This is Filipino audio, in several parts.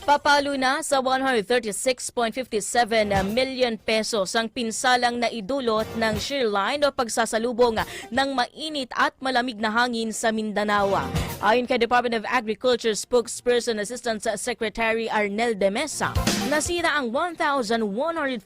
Papalo na sa 136.57 million pesos ang pinsalang na idulot ng shear line o pagsasalubong ng mainit at malamig na hangin sa Mindanao. Ayon kay Department of Agriculture spokesperson Assistant Secretary Arnel de Mesa, nasira ang 1,141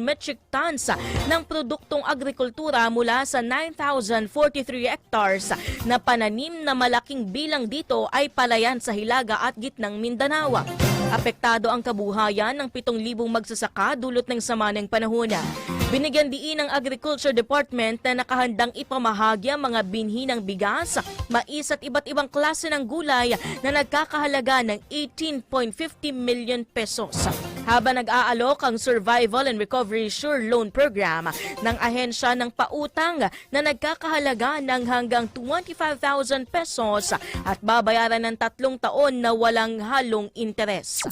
metric tons ng produktong agrikultura mula sa 9,043 hectares na pananim na malaking bilang dito ay palayan sa Hilaga at gitnang Mindanao. Apektado ang kabuhayan ng 7,000 magsasaka dulot ng sama ng panahon. Binigyan diin ng Agriculture Department na nakahandang ipamahagi ang mga binhi ng bigas, mais at iba't ibang klase ng gulay na nagkakahalaga ng 18.50 million pesos. Habang nag-aalok ang Survival and Recovery Sure Loan Program ng ahensya ng pautang na nagkakahalaga ng hanggang 25,000 pesos at babayaran ng tatlong taon na walang halong interes.